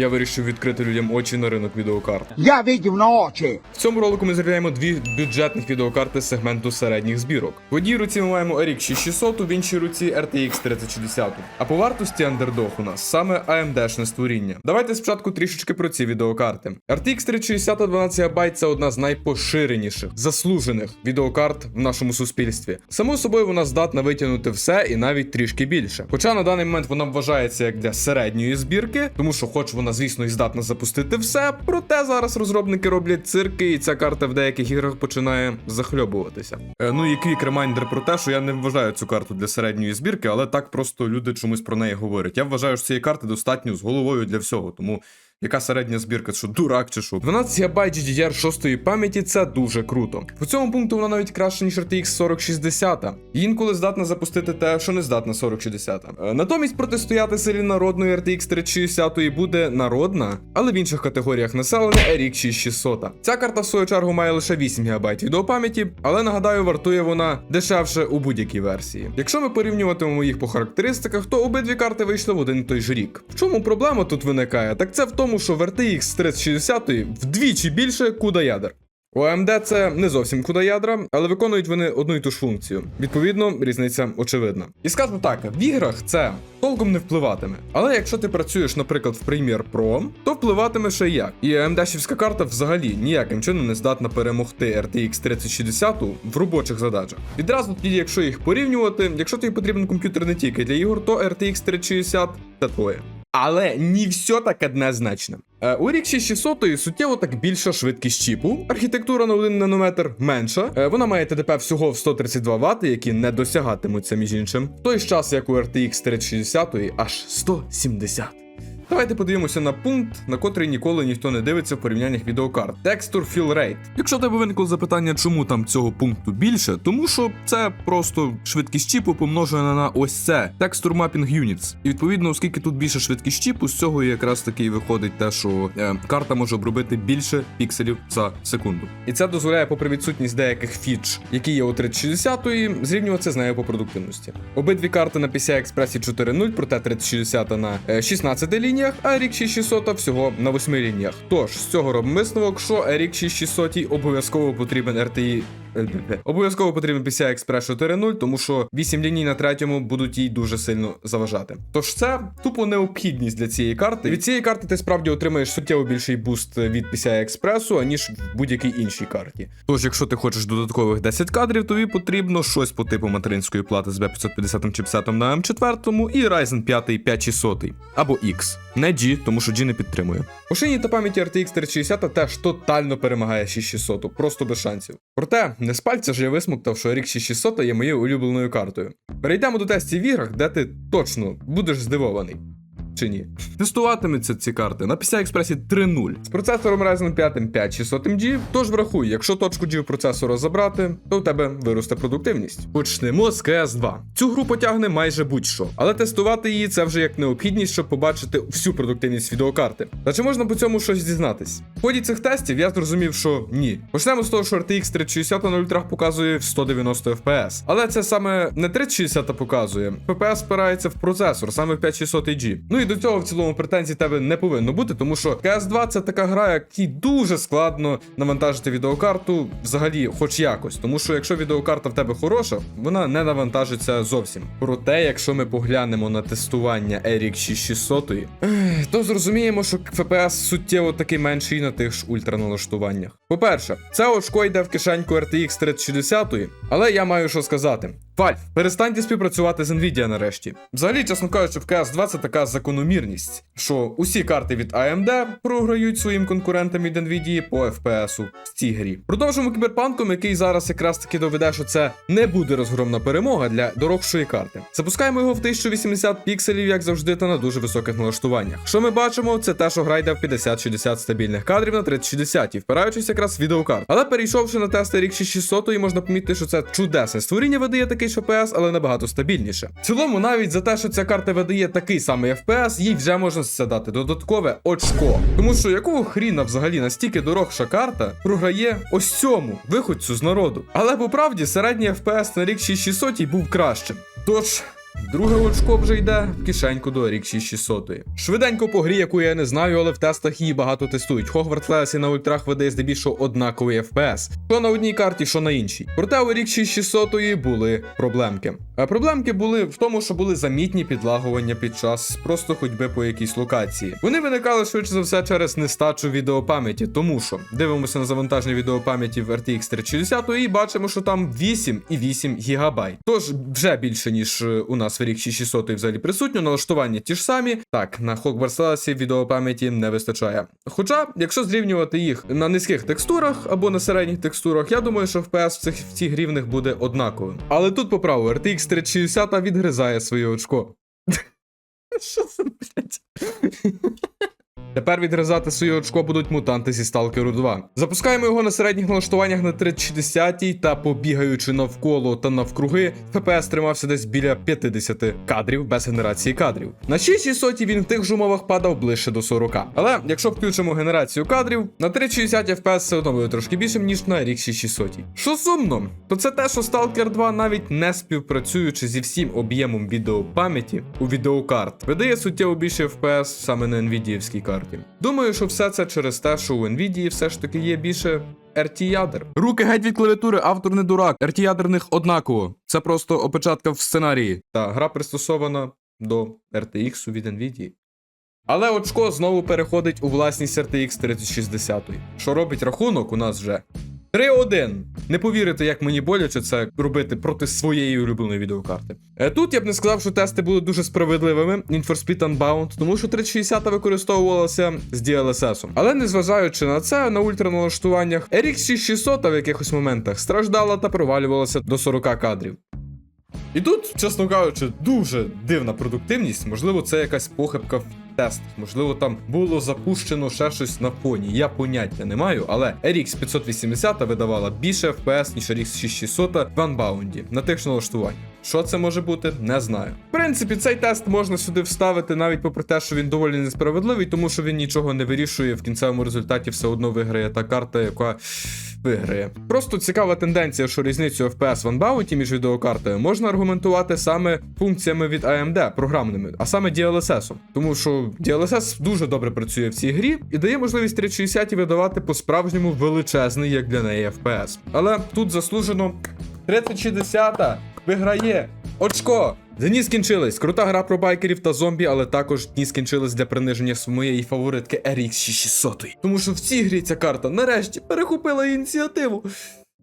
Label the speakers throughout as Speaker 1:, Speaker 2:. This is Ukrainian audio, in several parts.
Speaker 1: я вирішив відкрити людям очі на ринок відеокарт.
Speaker 2: Я видів на очі.
Speaker 1: В цьому ролику ми зглядаємо дві бюджетних відеокарти з сегменту середніх збірок. В одній руці ми маємо RX 6600, в іншій руці RTX 3060. А по вартості андердог у нас саме AMD-шне створіння. Давайте спочатку трішечки про ці відеокарти. RTX 3060 12 ГБ це одна з найпоширеніших, заслужених відеокарт в нашому суспільстві. Само собою вона здатна витягнути все і навіть трішки більше. Хоча на даний момент вона вважається як для середньої збірки, тому що, хоч вона, звісно, і здатна запустити все, проте зараз розробники роблять цирки, і ця карта в деяких іграх починає захльобуватися. Е, ну і квік ремайндер про те, що я не вважаю цю карту для середньої збірки, але так просто люди чомусь про неї говорять. Я вважаю, що цієї карти достатньо з головою для всього, тому. Яка середня збірка, що дурак чи що? 12 ГБ GDDR 6 пам'яті це дуже круто. По цьому пункту вона навіть краще, ніж RTX 4060. І інколи здатна запустити те, що не здатна 4060. Е, Натомість протистояти силі народної RTX 3060 буде народна, але в інших категоріях населення RX 6600. Ця карта в свою чергу має лише 8 ГБ відеопам'яті, але нагадаю, вартує вона дешевше у будь-якій версії. Якщо ми порівнюватимемо їх по характеристиках, то обидві карти вийшли в один і той же рік. В чому проблема тут виникає? Так це в тому, що в RTX 3060 вдвічі більше куда ядер. У AMD це не зовсім куда ядра, але виконують вони одну і ту ж функцію. Відповідно, різниця очевидна. І скажу так: в іграх це толком не впливатиме. Але якщо ти працюєш, наприклад, в Premiere Pro, то впливатиме ще як. І AMD-шівська карта взагалі ніяким чином не здатна перемогти RTX 3060 в робочих задачах. Відразу тоді, якщо їх порівнювати, якщо тобі потрібен комп'ютер не тільки для ігор, то RTX 3060 це твоє. Але не все так однозначно. Е, У RX 6600 суттєво так більша швидкість чіпу, архітектура на 1 нанометр менша. Е, Вона має ТДП всього в 132 Вт, які не досягатимуться між іншим. В той час, як у RTX 3060 аж 170. Давайте подивимося на пункт, на котрий ніколи ніхто не дивиться в порівняннях відеокарт. Texture Fill Rate. Якщо тебе виникло запитання, чому там цього пункту більше, тому що це просто швидкість чіпу помножена на ось це Texture Mapping Units. І відповідно, оскільки тут більше швидкість чіпу, з цього якраз таки і виходить те, що е, карта може обробити більше пікселів за секунду. І це дозволяє, попри відсутність деяких фіч, які є у 3060, зрівнюватися з нею по продуктивності. Обидві карти на PCI Express 4.0, проте 3060 на е, 16 лініях, а рік 6600 всього на 8 лініях. Тож з цього робимо висновок, що рік 6600 обов'язково потрібен RTI Обов'язково потрібен PCI Express 4.0, тому що 8 ліній на третьому будуть їй дуже сильно заважати. Тож це тупо необхідність для цієї карти. Від цієї карти ти справді отримаєш суттєво більший буст від PCI Express, аніж в будь-якій іншій карті. Тож, якщо ти хочеш додаткових 10 кадрів, тобі потрібно щось по типу материнської плати з B550 чипсетом на M4 і Ryzen 5 5600 або X. Не G, тому що G не підтримує. У шині та пам'яті RTX 3060 теж тотально перемагає 6600, просто без шансів. Проте, не з пальця ж я висмоктав, що Рік 6600 є моєю улюбленою картою. Перейдемо до тестів в іграх, де ти точно будеш здивований. Чи ні? Тестуватиметься ці карти на PCI Express 3.0 з процесором Ryzen 5 5600MG, тож врахуй, якщо точку G процесора забрати, то у тебе виросте продуктивність. Почнемо з cs 2 Цю гру потягне майже будь-що, але тестувати її це вже як необхідність, щоб побачити всю продуктивність відеокарти. Та чи можна по цьому щось дізнатись? В ході цих тестів я зрозумів, що ні. Почнемо з того, що RTX 3060 на ультрах показує в 190 FPS. Але це саме не 3060 показує. FPS спирається в процесор, саме в 5600G. Ну і до цього в цілому претензій тебе не повинно бути, тому що CS2 це така гра, якій дуже складно навантажити відеокарту взагалі, хоч якось. Тому що якщо відеокарта в тебе хороша, вона не навантажиться зовсім. Проте, якщо ми поглянемо на тестування RX 6600, то зрозуміємо, що FPS суттєво таки менший на тих ж ультраналаштуваннях. По-перше, це очко йде в кишеньку RTX 3060, але я маю що сказати. Valve, перестаньте співпрацювати з Nvidia нарешті. Взагалі, чесно кажучи, в CS2 це така закономірність, що усі карти від AMD програють своїм конкурентам від Nvidia по FPS в цій грі. Продовжимо кіберпанком, який зараз якраз таки доведе, що це не буде розгромна перемога для дорогшої карти. Запускаємо його в 1080 пікселів, як завжди, та на дуже високих налаштуваннях. Що ми бачимо, це те, що гра йде в 50-60 стабільних кадрів на 3060, і впираючись якраз в відеокарт. Але перейшовши на тести RX 6600, можна помітити, що це чудесне створіння видає такий ж FPS, але набагато стабільніше. В цілому, навіть за те, що ця карта видає такий самий FPS, їй вже можна сідати додаткове очко. Тому що якого хріна взагалі настільки дорогша карта програє ось цьому виходцю з народу. Але по правді середній FPS на рік 6600 був кращим. Тож. Друге очко вже йде в кишеньку до рік 6600. Швиденько по грі, яку я не знаю, але в тестах її багато тестують. Hogwarts Legacy на ультрах видає здебільшого однаковий FPS. Що на одній карті, що на іншій. Проте у рік 6600 були проблемки. Проблемки були в тому, що були замітні підлагування під час просто ходьби по якійсь локації. Вони виникали швидше за все через нестачу відеопам'яті, тому що дивимося на завантаження відеопам'яті в RTX 3060 і бачимо, що там 8,8 гігабайт. Тож вже більше, ніж е, у нас в RX 6600 взагалі присутньо, налаштування ті ж самі. Так, на Hogwarts Legacy відеопам'яті не вистачає. Хоча, якщо зрівнювати їх на низьких текстурах або на середніх текстурах, я думаю, що FPS в цих в цій грі буде однаковим. Але тут по праву RTX 3060 відгризає своє очко. Що це, блядь? Тепер відгризати своє очко будуть мутанти зі Stalker 2. Запускаємо його на середніх налаштуваннях на 3060 та побігаючи навколо та навкруги, FPS тримався десь біля 50 кадрів без генерації кадрів. На 6600 він в тих ж умовах падав ближче до 40. Але якщо включимо генерацію кадрів, на 3060 FPS все одно буде трошки більшим, ніж на RX 6600. Що сумно, то це те, що Stalker 2 навіть не співпрацюючи зі всім об'ємом відеопам'яті у відеокарт, видає суттєво більше FPS саме на NVIDIA карті. Думаю, що все це через те, що у NVIDIA все ж таки є більше RT ядер. Руки геть від клавіатури, автор не дурак. RT ядерних однаково. Це просто опечатка в сценарії. Та гра пристосована до RTX від NVIDIA. Але очко знову переходить у власність RTX 3060. Що робить рахунок у нас вже 3-1. Не повірите, як мені боляче це робити проти своєї улюбленої відеокарти. Е, Тут я б не сказав, що тести були дуже справедливими. Need for Speed Unbound, тому що 3060 використовувалася з DLSS. Але незважаючи на це, на ультраналаштуваннях RX 6600 в якихось моментах страждала та провалювалася до 40 кадрів. І тут, чесно кажучи, дуже дивна продуктивність. Можливо, це якась похибка в тестах. Можливо, там було запущено ще щось на фоні. Я поняття не маю, але RX 580 видавала більше FPS, ніж RX 6600 в Unbound на тих ж налаштуваннях. Що це може бути, не знаю. В принципі, цей тест можна сюди вставити, навіть попри те, що він доволі несправедливий, тому що він нічого не вирішує. В кінцевому результаті все одно виграє та карта, яка виграє. Просто цікава тенденція, що різницю FPS в Unbound між відеокартою можна аргументувати саме функціями від AMD програмними, а саме DLSS. Тому що DLSS дуже добре працює в цій грі і дає можливість 360 видавати по-справжньому величезний, як для неї FPS. Але тут заслужено 3060 виграє очко. Дні скінчились. Крута гра про байкерів та зомбі, але також дні скінчились для приниження моєї фаворитки RX 600. Тому що в цій грі ця карта нарешті перехопила ініціативу.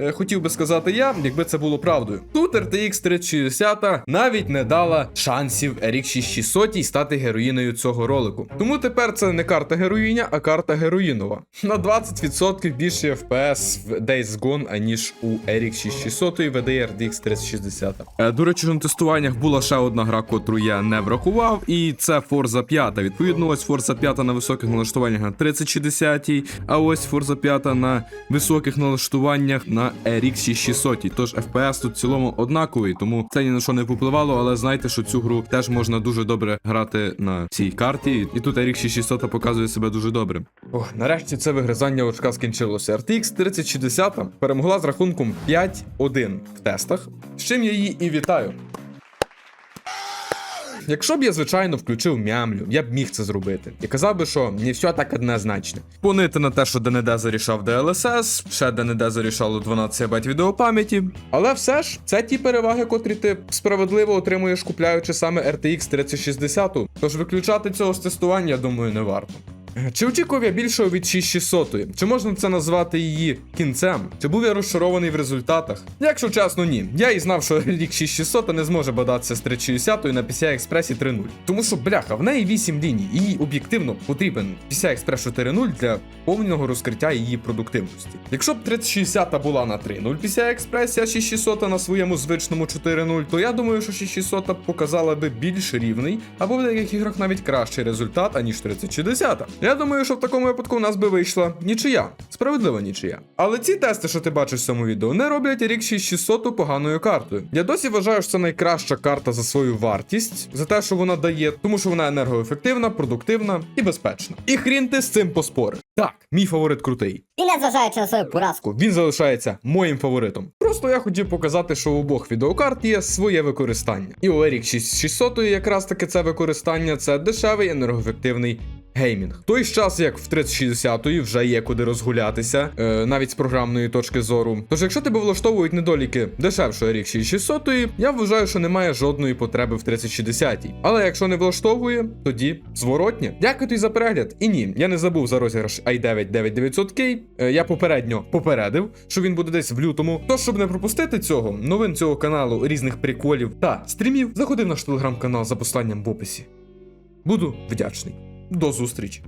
Speaker 1: Е, Хотів би сказати я, якби це було правдою. Тут RTX 3060 навіть не дала шансів RX 6600 стати героїною цього ролику. Тому тепер це не карта героїня, а карта героїнова. На 20% більше FPS в Days Gone, аніж у RX 6600 видає RTX 3060. Е, До речі, на тестуваннях була ще одна гра, котру я не врахував, і це Forza 5. Відповідно, ось Forza 5 на високих налаштуваннях на 3060, а ось Forza 5 на високих налаштуваннях на RX 6600. Тож FPS тут в цілому однаковий, тому це ні на що не попливало, але знайте, що цю гру теж можна дуже добре грати на цій карті. І тут RX 6600 показує себе дуже добре. Ох, нарешті це вигризання очка скінчилося. RTX 3060 перемогла з рахунком 5-1 в тестах, з чим я її і вітаю. Якщо б я, звичайно, включив мямлю, я б міг це зробити. І казав би, що не все так однозначно. Понити на те, що ДНД зарішав DLSS, ще ДНД зарішало 12 бет відеопам'яті. Але все ж, це ті переваги, котрі ти справедливо отримуєш, купляючи саме RTX 3060. Тож виключати цього з тестування, я думаю, не варто. Чи очікував я більшого від 6600? Чи можна це назвати її кінцем? Чи був я розчарований в результатах? Якщо чесно, ні. Я і знав, що рік 6600 не зможе бодатися з 360 на PCI Express 3.0. Тому що, бляха, в неї 8 ліній, і їй об'єктивно потрібен PCI Express 4.0 для повного розкриття її продуктивності. Якщо б 3060 була на 3.0 PCI Express, а 6600 на своєму звичному 4.0, то я думаю, що 6600 показала би більш рівний, або в деяких іграх навіть кращий результат, аніж 3060. Я думаю, що в такому випадку у нас би вийшла нічия. Справедлива нічия. Але ці тести, що ти бачиш в цьому відео, не роблять RX 6600 поганою картою. Я досі вважаю, що це найкраща карта за свою вартість, за те, що вона дає, тому що вона енергоефективна, продуктивна і безпечна. І хрін ти з цим поспориш. Так, мій фаворит крутий.
Speaker 2: І незважаючи на свою поразку.
Speaker 1: Він залишається моїм фаворитом. Просто я хотів показати, що у обох відеокарт є своє використання. І у RX 6600 якраз таки це використання це дешевий енергоефективний. Геймінг. Той час, як в 3060 вже є куди розгулятися, е, навіть з програмної точки зору. Тож, якщо тебе влаштовують недоліки дешевшої RX 6600, я вважаю, що немає жодної потреби в 3060. Але якщо не влаштовує, тоді зворотня. Дякую тобі за перегляд. І ні, я не забув за розіграш i9 9900K. Е, Я попередньо попередив, що він буде десь в лютому. Тож, щоб не пропустити цього, новин цього каналу, різних приколів та стрімів, заходи в наш телеграм-канал за посиланням в описі. Буду вдячний. До зустрічі!